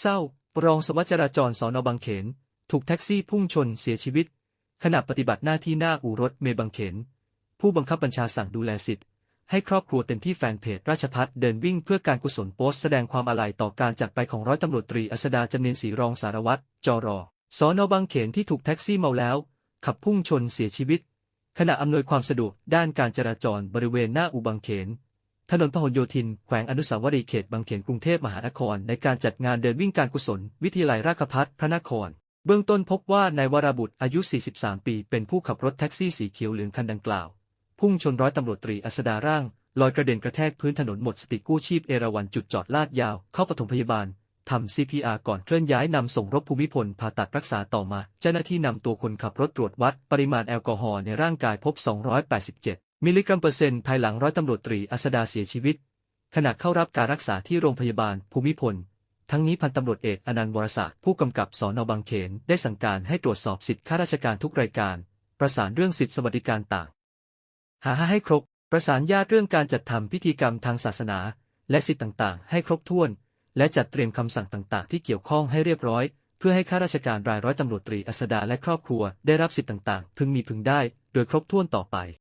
เศร้ารองสวัสดิ์จราจรสอนอบางเขน ถูกแท็กซี่พุ่งชนเสียชีวิต ขณะปฏิบัติหน้าที่หน้าอู่รถเมล์บางเขน ผู้บังคับบัญชาสั่งดูแลสิทธิ์ ให้ครอบครัวเต็มที่แฟนเพจราชพัฒเดินวิ่งเพื่อการกุศลโพสต์แสดงความอาลัยต่อการจากไปของร้อยตำรวจตรีอัสดาจำเนียนศรีรองสารวัตรจรอสอนอบางเขนที่ถูกแท็กซี่เมาแล้ว ขับพุ่งชนเสียชีวิต ขณะอำนวยความสะดวกด้านการจราจรบริเวณหน้าอู่บางเขน ถนนพหลโยธิน แขวงอนุสาวรีย์เขตบางเขนกรุงเทพมหานคร ในการจัดงานเดินวิ่งการกุศล วิทยาลัยราชภัฏพระนคร เบื้องต้นพบว่านายวราบุตรอายุ 43 ปี เป็นผู้ขับรถแท็กซี่สีเขียวเหลืองคันดังกล่าว พุ่งชนร้อยตำรวจตรีอัสดาร่าง ลอยกระเด็นกระแทกพื้นถนนหมดสติกู้ชีพเอราวัณจุดจอดลาดยาว เข้าปฐมพยาบาลทำ CPR ก่อนเคลื่อนย้ายนำส่งรถภูมิพลผ่าตัดรักษาต่อมา เจ้าหน้าที่นำตัวคนขับรถตรวจวัดปริมาณแอลกอฮอล์ในร่างกายพบ 287 มิลลิกรัมเปอร์เซ็นต์ภายหลังร้อยตำรวจตรีอัสดาเสียชีวิต ขณะเข้ารับการรักษาที่โรงพยาบาลภูมิพล ทั้งนี้พันตำรวจเอกอนันต์วรศักดิ์ผู้กำกับสอนอบางเขนได้สั่งการให้ตรวจสอบสิทธิข้าราชการทุกรายการ ประสานเรื่องสิทธิสวัสดิการต่าง หาให้ครบ ประสานญาติเรื่องการจัดทำพิธีกรรมทางศาสนา และสิทธิต่างๆ ให้ครบถ้วน และจัดเตรียมคำสั่งต่างๆ ที่เกี่ยวข้องให้เรียบร้อย เพื่อให้ข้าราชการรายร้อยตำรวจตรีอัสดาและครอบครัว ได้รับสิทธิต่างๆ พึงมีพึงได้ โดยครบถ้วนต่อไป